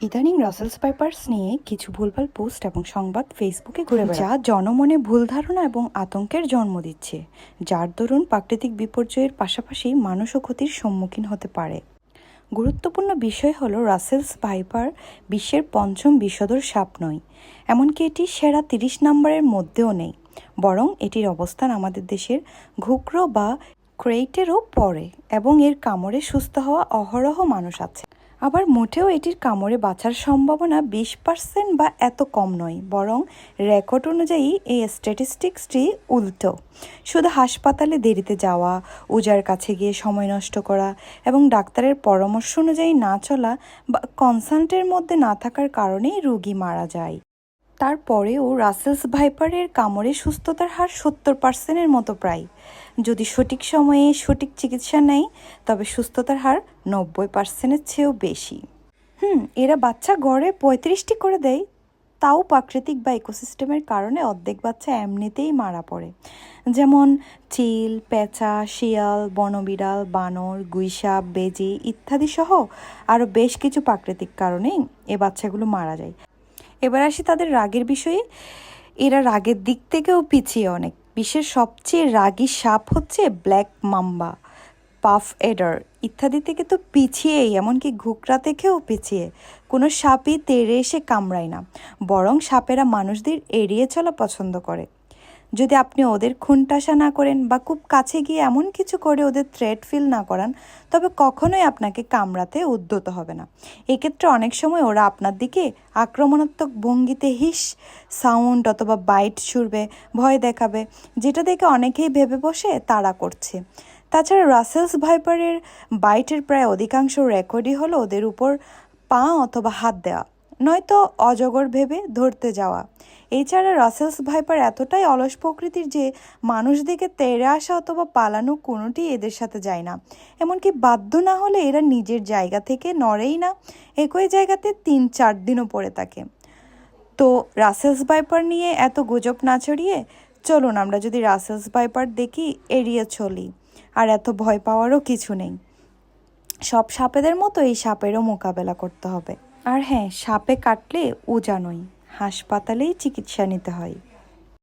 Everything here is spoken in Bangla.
ইদানিং রাসেলস পাইপার্স নিয়ে কিছু ভুলভাল পোস্ট এবং সংবাদ ফেসবুকে ঘুরে যা জনমনে ভুল ধারণা এবং আতঙ্কের জন্ম দিচ্ছে যার দরুন প্রাকৃতিক বিপর্যয়ের পাশাপাশি মানুষও ক্ষতির সম্মুখীন হতে পারে। গুরুত্বপূর্ণ বিষয় হলো রাসেলস ভাইপার বিশ্বের পঞ্চম বিষধর সাপ নয় এমনকি এটি সেরা তিরিশ নম্বরের মধ্যেও নেই বরং এটির অবস্থান আমাদের দেশের ঘুকরো বা ক্রেইটেরও পরে এবং এর কামড়ে সুস্থ হওয়া অহরহ মানুষ আছে। আবার মোটেও এটির কামড়ে বাঁচার সম্ভাবনা বিশ পার্সেন্ট বা এত কম নয়, বরং রেকর্ড অনুযায়ী এই স্ট্যাটিস্টিক্সটি উল্টো। শুধু হাসপাতালে দেরিতে যাওয়া উজার কাছে গিয়ে সময় নষ্ট করা এবং ডাক্তারের পরামর্শ অনুযায়ী না চলা বা কনসাল্টের মধ্যে না থাকার কারণেই রুগী মারা যায়। তারপরেও রাসেলস ভাইপারের কামড়ে সুস্থতার হার সত্তর পার্সেন্টের মতো প্রায়। যদি সঠিক সময়ে সঠিক চিকিৎসা নেয়, তবে সুস্থতার হার নব্বই পার্সেন্টের চেয়েও বেশি। হুম, এরা বাচ্চা গড়ে পঁয়ত্রিশটি করে দেয়। তাও প্রাকৃতিক বা ইকোসিস্টেমের কারণে অর্ধেক বাচ্চা এমনিতেই মারা পড়ে। যেমন চিল, পেঁচা, শিয়াল, বনবিড়াল, বানর, গুইসাপ, বেজি ইত্যাদি সহ আরও বেশ কিছু প্রাকৃতিক কারণেই এ বাচ্চাগুলো মারা যায়। এবার আসি তাদের রাগের বিষয়ে। এরা রাগের দিক থেকেও পিছিয়ে অনেক। বিশ্বের সবচেয়ে রাগী সাপ হচ্ছে ব্ল্যাক মাম্বা, পাফ এডার। ইত্যাদি থেকে তো পিছিয়েই, এমনকি ঘুকরা থেকেও পিছিয়ে। কোনো সাপই তেড়ে এসে কামড়ায় না। বরং সাপেরা মানুষদের এড়িয়ে চলা পছন্দ করে। যদি আপনি ওদের খুনটাসা না করেন বা খুব কাছে গিয়ে এমন কিছু করে ওদের থ্রেট ফিল না করান, তবে কখনোই আপনাকে কামড়াতে উদ্যত হবে না। এক্ষেত্রে অনেক সময় ওরা আপনার দিকে আক্রমণাত্মক ভঙ্গিতে হিস সাউন্ড অথবা বাইট ছুড়বে, ভয় দেখাবে, যেটা দেখে অনেকেই ভেবে বসে তাড়া করছে। তাছাড়া রাসেলস ভাইপারের বাইটের প্রায় অধিকাংশ রেকর্ডই হলো ওদের উপর পা অথবা হাত দেওয়া। নয়তো অজগর ভেবে ধরতে যাওয়া। এছাড়া রাসেলস ভাইপার এতটাই অলস প্রকৃতির যে মানুষ দিকে তেড়ে আসা অথবা পালানো কোনোটি এদের সাথে যায় না। এমনকি বাধ্য না হলে এরা নিজের জায়গা থেকে নড়েই না, একই জায়গাতে তিন চার দিনও পড়ে থাকে। তো রাসেলস ভাইপার নিয়ে এত গুজব না ছড়িয়ে চলুন আমরা যদি রাসেলস ভাইপার দেখি এড়িয়ে চলি, আর এত ভয় পাওয়ারও কিছু নেই। সব সাপেদের মতো এই সাপেরও মোকাবেলা করতে হবে। আর হ্যাঁ সাপে কাটলে ও জানোই হাসপাতালেই চিকিৎসা নিতে হয়।